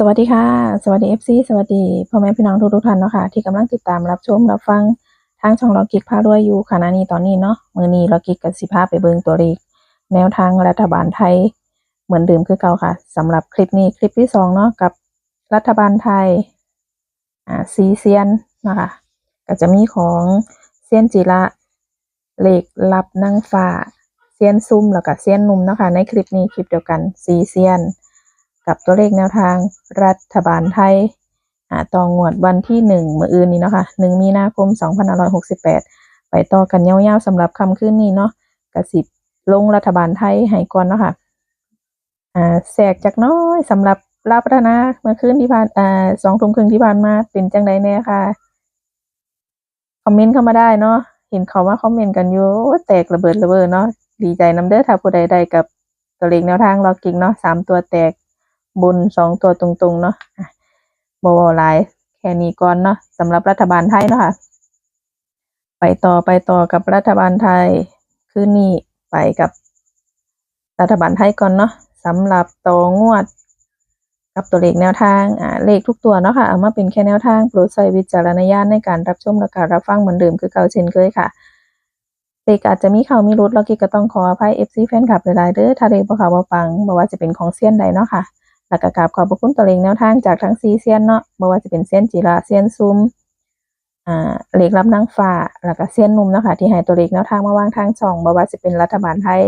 สวัสดีค่ะ สวัสดี FC สวัสดีพ่อแม่พี่น้องทุกทุกท่านเนาะค่ะที่กำลังติดตามรับชมรับฟังทางช่องลอกิกพารวยอยู่ขณะนี้ตอนนี้เนาะมือนี้ลอกิกกับสิพาไปเบิงตัวเลขแนวทางรัฐบาลไทยเหมือนเดิมคือเก่าค่ะสำหรับคลิปนี้คลิปที่สองเนาะกับรัฐบาลไทยอ่าซีเซียนนะคะก็จะมีของเซียนจิระเลขลับนั่งฟ้าเซียนซุ่มแล้วก็เซียนนุ่มเนาะค่ะในคลิปนี้คลิปเดียวกันซีเซียน กับตัวเลขแนวทางรัฐบาลไทยอ่าต่องวดวันที่หนึ่งมื้ออื่นนี้เนาะค่ะหนึ่งมีนาคมสองพันหร้อยหกสิบแปดไปต่อกันยาวๆสำหรับคำขึ้นนี้เนาะกระสิบลงรัฐบาลไทยให้ก่อนเนาะค่ะอ่าแสกจากน้อยสำหรับรับพัฒนาเมื่อคืนที่ผ่านอ่าสองทุ่มครึ่งที่ผ่านมาเป็นจังไดแน่ค่ะ คอมเมนต์เข้ามาได้เนาะเห็นเขาว่าคอมเมนต์กันอยู่แตกระเบิดระเบ้อเนาะดีใจน้ำเด้อถ้าผู้ใดได้กับตัวเลขแนวทางล็อกกิ่งเนาะสามตัวแตก บนสองตัวตรงๆเนาะบวลายแค่นี้ก่อนเนาะสำหรับรัฐบาลไทยเนาะค่ะ ไปต่อไปต่อกับรัฐบาลไทยคืนนี้ไปกับรัฐบาลไทยก่อนเนาะสำหรับตองวด กับตัวเลขแนวทางอ่าเลขทุกตัวเนาะค่ะเอามาเป็นแค่แนวทางโปรดใช้วิจารณญาณในการรับชมและการรับฟังเหมือนเดิมคือเก่าเช่นเคยค่ะเลขอาจจะมีเข้ามีรุดแล้วกิก็ต้องขออภัย FC แฟนคลับหลายๆเด้อถ้าเลขบ่เข้าบ่ฟังบ่ว่าจะเป็นของเซียนใดเนาะค่ะ แล้วก็กราบขอบพระคุณตัวเลขแนวทางจากทั้งซีเซียนเนาะบ่ว่าจะเป็นเซียนจิระเซียนซุมอ่าเลขรับนางฟ้าแล้วก็เซียนนุ่มเนาะค่ะที่ให้ตัวเลขแนวทางมาวางทางช่องบ่ว่าจะเป็นรัฐบาลไทย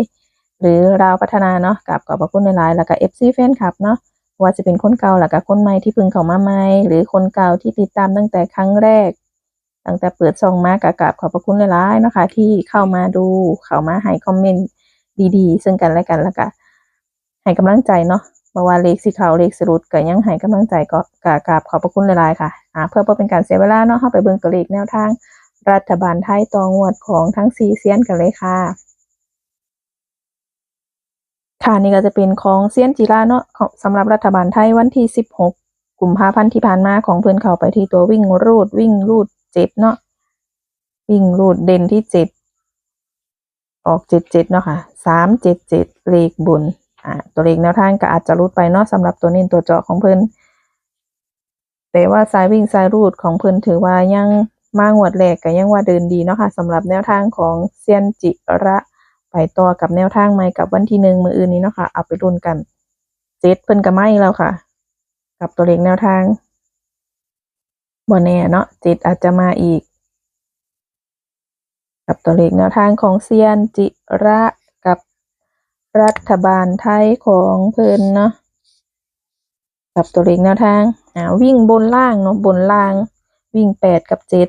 หรือราวพัฒนาเนาะกราบขอบพระคุณในหลายๆแล้วก็ FC แฟนคลับเนาะว่าจะเป็นคนเก่าหรือกับคนใหม่ที่พิ่งเข้ามาใหม่หรือคนเก่าที่ติดตามตั้งแต่ครั้งแรก ตั้งแต่เปิดซองมากกราบขอบพระคุณหลายๆนะคะ ที่เข้ามาดูเข้ามาให้คอมเมนต์ดีๆ ซึ่งกันและกันแล้วก็ให้กำลังใจเนาะ บาว่าเลขสีขาวเลขสรุดก็ยังให้กำลังใจก็กราบขอบพระคุณหลายๆค่ะอ่าเพื่อบ่เป็นการเสียเวลาเนาะเข้าไปเบิ่งตัวเลขแนวทาง รัฐบาลไทยต่องวดของทั้งซีเซียนกันเลยค่ะ ค่ะนี่ก็จะเป็นของเซียนจิราเนาะสำหรับรัฐบาลไทยวันที่ 16กุมภาพันธ์ที่ผ่านมาของเพื่อนเขาไปที่ตัววิ่งรูดวิ่งรูดเจ็ดเนาะวิ่งรูดเด่นที่เจ็ดออกเจ็ดเจ็ดเนาะค่ะสามเจ็ดเจ็ดเลขบุญ อ่าตัวเลขแนวทางก็อาจจะรูดไปเนาะสำหรับตัวเน้นตัวเจาะของเพื่นแต่ว่าสายวิ่งสายรูดของเพื่นถือว่ายังมางวดแรกก็ยังว่าเดินดีเนาะค่ะสำหรับแนวทางของเซียนจิระไปต่อกับแนวทางใหม่กับวันที่หนึ่งมืออื่นนี้เนาะค่ะเอาไปรุ่นกันเจ็ดเพิ่นก็ไม่แล้วค่ะ กับตัวเลขแนวทางบ่แน่เนาะเจ็ดอาจจะมาอีก กับตัวเลขแนวทางของเซียนจิระ รัฐบาลไทยของเพิ่นเนาะกับตัวเลขแนวทางอ่าวิ่งบนล่างเนาะบนล่าง วิ่งแปดกับเจ็ด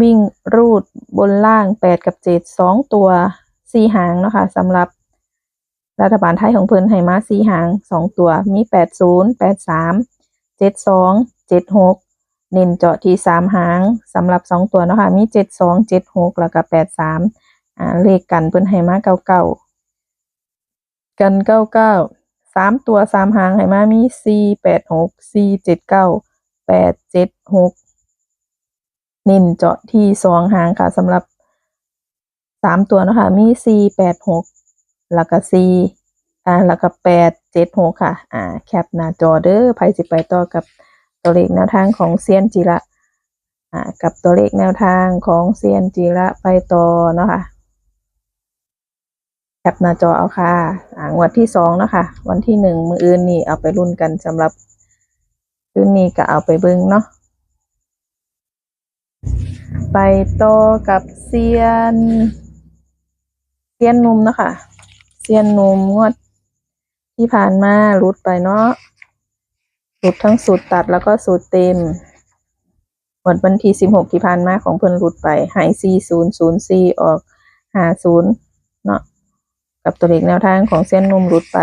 วิ่งรูดบนล่างแปดกับเจ็ดสองตัวสี่หางเนาะค่ะสำหรับรัฐบาลไทยของเพิ่นให้มาสี่หางสองตัวมีแปดศูนย์แปดสามเจ็ดสองเจ็ดหกเน้นเจาะที่สามหางสำหรับสองตัวเนาะค่ะมีเจ็ดสองเจ็ดหกแล้วก็แปดสาม อ่าเลขกันเพิ่นให้มาเก้าเก้ากันเก้าเก้าสามตัวสามหางให้มามีสี่แปดหกสี่เจ็ดเก้าแปดเจ็ดหกเน้นเจาะที่สองหางค่ะสำหรับสามตัวเนาะคะมีสี่แปดหกแล้วก็สี่อ่าแล้วก็แปดเจ็ดหกค่ะ อ่า แคปหน้าจอเด้อไพ่สิไปต่อกับตัวเลขแนวทางของเซียนจิระอ่า กับตัวเลขแนวทางของเซียนจิระไปต่อเนาะค่ะ แคปหน้าจอเอาค่ะอ่างวดที่สองเนาะค่ะ วันที่หนึ่งมืออื่นนี่เอาไปรุ่นกันสำหรับคืนนี้ก็เอาไปเบิ่งเนาะไปต่อกับเซียนเซียนนุ่มเนาะคะเซียนนุ่มงวดที่ผ่านมาหลุดไปเนาะหลุดทั้งสูตรตัดแล้วก็สูตรเต็มหมดวันที่สิบหกที่ผ่านมาของเพิ่อนหลุดไปหายสี่ศูนย์ศูนย์สี่ออกหาศูนย์ กับตัวเลขแนวทางของเส้นนุ่มหลุดไป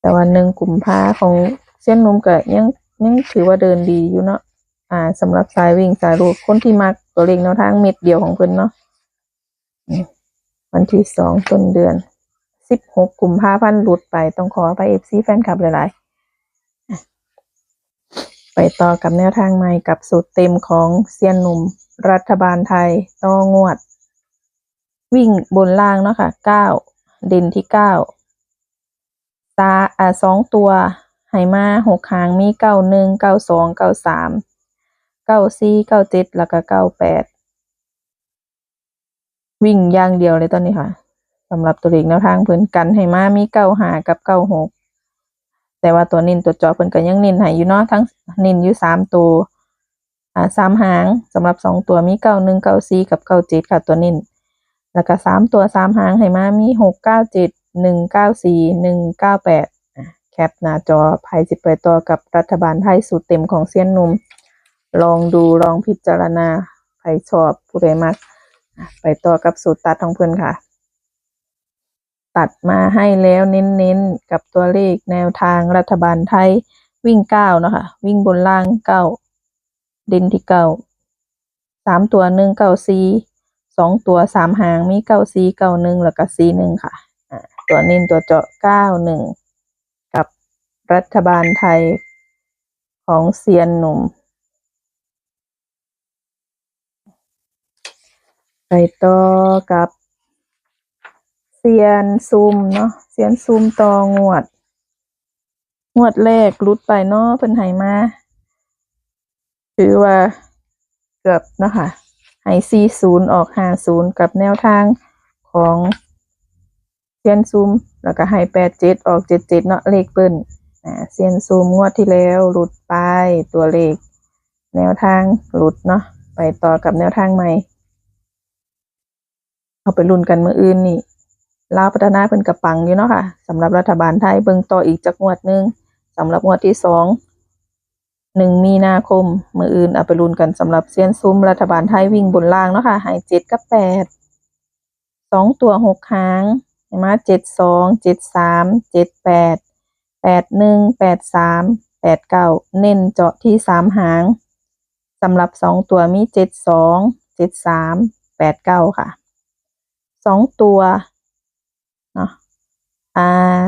แต่วันหนึ่งกลุ่มผ้าของเส้นนุ่มก็ยังยังถือว่าเดินดีอยู่เนาะอ่าสำหรับสายวิ่งสายรูดคนที่มักตัวเลขแนวทางเม็ดเดียวของเพิ่นเนาะวันที่สองต้นเดือนสิบหกกลุ่มภาพันธ์หลุดไปต้องขอไปเอฟซีแฟนคลับหลายๆไปต่อกับแนวทางใหม่กับสูตรเต็มของเซียนหนุ่มรัฐบาลไทยต่องวด วิ่งบนล่างเนาะค่ะเก้าเด่นที่เก้าสาอ่าสองตัวไหมาหกหางมีเก้าหนึ่งเก้าสองเก้าสามเก้าสี่เก้าเจ็ดแล้วก็เก้าแปดวิ่งย่างเดียวเลยตอนนี้ค่ะสำหรับตัวเลขแนวทางเพิ่นกันไหมามีเก้าหากับเก้าหกแต่ว่าตัวนินตัวจอเพิ่นก็ยังนินให้อยู่เนาะทั้งนินอยู่สามตัวอ่าสามหางสำหรับสองตัวมีเก้าหนึ่งเก้าสี่กับเก้าเจ็ดค่ะตัวนิน แล้วก็สามตัวสามหางให้มามีหกเก้าเจ็ดหนึ่งเก้าสี่หนึ่งเก้าแปดแคปหน้าจอภัยสิบไปต่อกับรัฐบาลไทยสูตรเต็มของเซียนหนุ่ม ลองดูลองพิจารณาใครชอบผู้ใดมักไปต่อกับสูตรตัดของเพื่อนค่ะ ตัดมาให้แล้วเน้นๆ กับตัวเลขแนวทางรัฐบาลไทยวิ่งเก้าเนาะคะวิ่งบนล่างเก้าเด่นที่เก้าสามตัวหนึ่งเก้าสี่ สองตัวสามหางมีเก้าสีเก้าหนึ่งแล้วก็สีหนึ่งค่ะตัวน้นตัวเจาะเก้าหนึ่งกับรัฐบาลไทยของเซียนหนุ่ม ไปต่อกับเซียนซุมเนาะเซียนซุมต่องวด งวดแรกรุดไปเนาะเป็นไหมา ถือว่าเกือบเนาะค่ะ ไฮซีศูนย์ออกห้าศูนย์กับแนวทางของเซียนซุมแล้วก็ไฮแปดเจ็ดออกเจ็ดเจ็ดเนาะเลขเปิ้ลอ่าเซียนซูมงวดที่แล้วหลุดไปตัวเลข แนวทางหลุดเนาะไปต่อกับแนวทางใหม่ เอาไปลุ้นกันเมืออื่นนี่ลาวพัฒนาเพิ่นกระปังอยู่เนาะค่ะสำหรับรัฐบาลไทยเบิ่งต่ออีกจักงวดนึงสำหรับงวดที่สอง หนึ่งมีนาคม มืออื่นเอาไปลุ้นกันสำหรับเซียนซุ้มรัฐบาลไทยวิ่งบนล่างเนาะค่ะหายเจ็ดกับแปดสองตัวหกหางเห็นไหมเจ็ดสองเจ็ดสามเจ็ดแปดแปดหนึ่งแปดสามแปดเก้าเน้นเจาะที่สามหางสำหรับสองตัวมีเจ็ดสองเจ็ดสามแปดเก้าค่ะสองตัวเนาะอ่า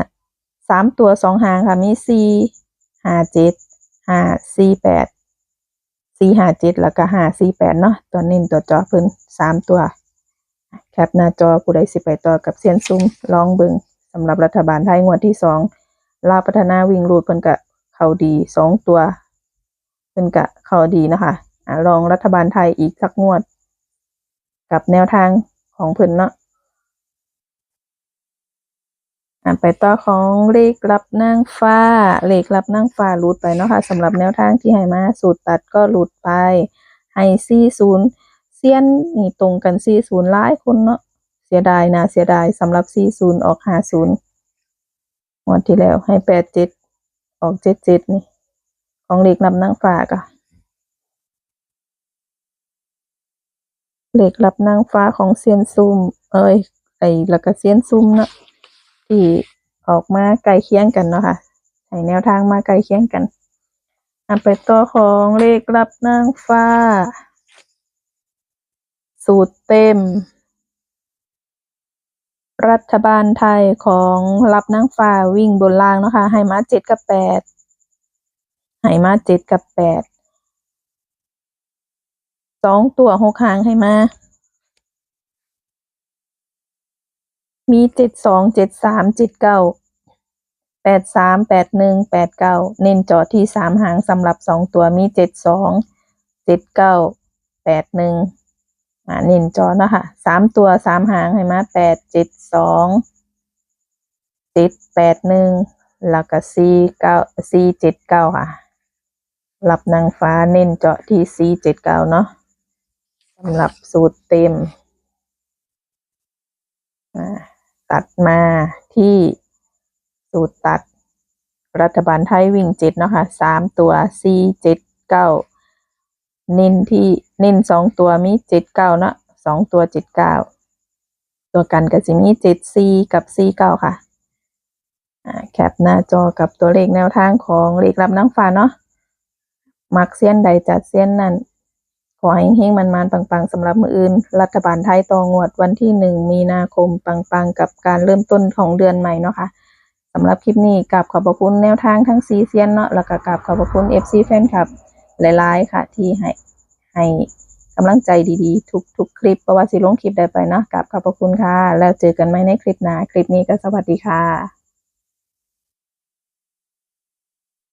สามตัวสองหางค่ะมีสี่ห้าเจ็ด ห้าสี่แปดสี่ห้าเจ็ดแล้วก็ห้าสี่แปดเนาะตัวเน้นตัวจอเพิ่นสามตัว แคปหน้าจอผู้ใดสิไปต่อกับเซียนซุ้มลองเบิงสำหรับรัฐบาลไทยงวดที่สองลาวพัฒนาวิ่งรูดเพิ่นกะเขาดีสองตัวเพิ่นกะเขาดีนะคะอ่าลองรัฐบาลไทยอีกสักงวด กับแนวทางของเพิ่นเนาะ อ่า ไปต่อของเลขรับนางฟ้า เลขรับนางฟ้าหลุดไปเนาะค่ะสำหรับแนวทางที่ให้มาสูตรตัดก็หลุดไปให้สี่ศูนย์เซียนนี่ตรงกันสี่ศูนย์หลายคนเนาะเสียดายนะเสียดายสำหรับสี่ศูนย์ออกห้าศูนย์งวดที่แล้วให้แปดเจ็ดออกเจ็ดเจ็ดนี่ ของเลขรับนางฟ้าก็เลขรับนางฟ้าของเซียนซุมเอ้ย ไอ้แล้วก็เซียนซุมเนาะ ที่ออกมาใกล้เคียงกันเนาะค่ะให้แนวทางมาใกล้เคียงกันอันไปต่อของเลขรับนางฟ้า สูตรเต็ม รัฐบาลไทยของรับนางฟ้าวิ่งบนล่างเนาะค่ะให้มาเจ็ดกับแปดให้มาเจ็ดกับแปดสองตัวหกหางให้มา มีเจ็ดสองเจ็ดสามเจ็ดเก้าแปดสามแปดหนึ่งแปดเก้าเน้นจอที่สามหางสำหรับสองตัวมีเจ็ดสองเจ็ดเก้าแปดหนึ่งอ่าเน้นจอเนาะค่ะสามตัวสามหางให้มาแปดเจ็ดสองเจ็ดแปดหนึ่งแล้วก็สี่เก้าสี่เจ็ดเก้าค่ะหลับนางฟ้าเน้นเจาะที่สี่เจ็ดเก้าเนาะสำหรับสูตรเต็มอ่า ตัดมาที่สูตรตัดรัฐบาลไทยวิ่งเจ็ดเนาะค่ะสามตัวสี่เจ็ดเก้าเน้นที่เน้นสองตัวมีเจ็ดเก้าเนาะสองตัวเจ็ดเก้าตัวกันก็จะมีเจ็ดสี่กับสี่เก้าค่ะแคปหน้าจอกับตัวเลขแนวทางของเลขรับน้ำฟ้าเนาะมักเซียนใดจัดเซียนนั่น อให้เฮงๆมันๆปังๆสำหรับมืออื่น รัฐบาลไทยต่องวดวันที่หนึ่งมีนาคมปังๆ กับการเริ่มต้นของเดือนใหม่เนาะค่ะสำหรับคลิปนี้กราบขอบพระคุณแนวทางทั้งซีเซียนเนาะแล้วก็กราบขอบพระคุณ FC แฟนคลับหลายๆค่ะ ที่ให้ให้กำลังใจดีๆ ทุกทุกคลิปเพราะว่าสิลงคลิปได้ไปเนาะกราบขอบพระคุณค่ะ แล้วเจอกันใหม่ในคลิปหน้าคลิปนี้ก็สวัสดีค่ะ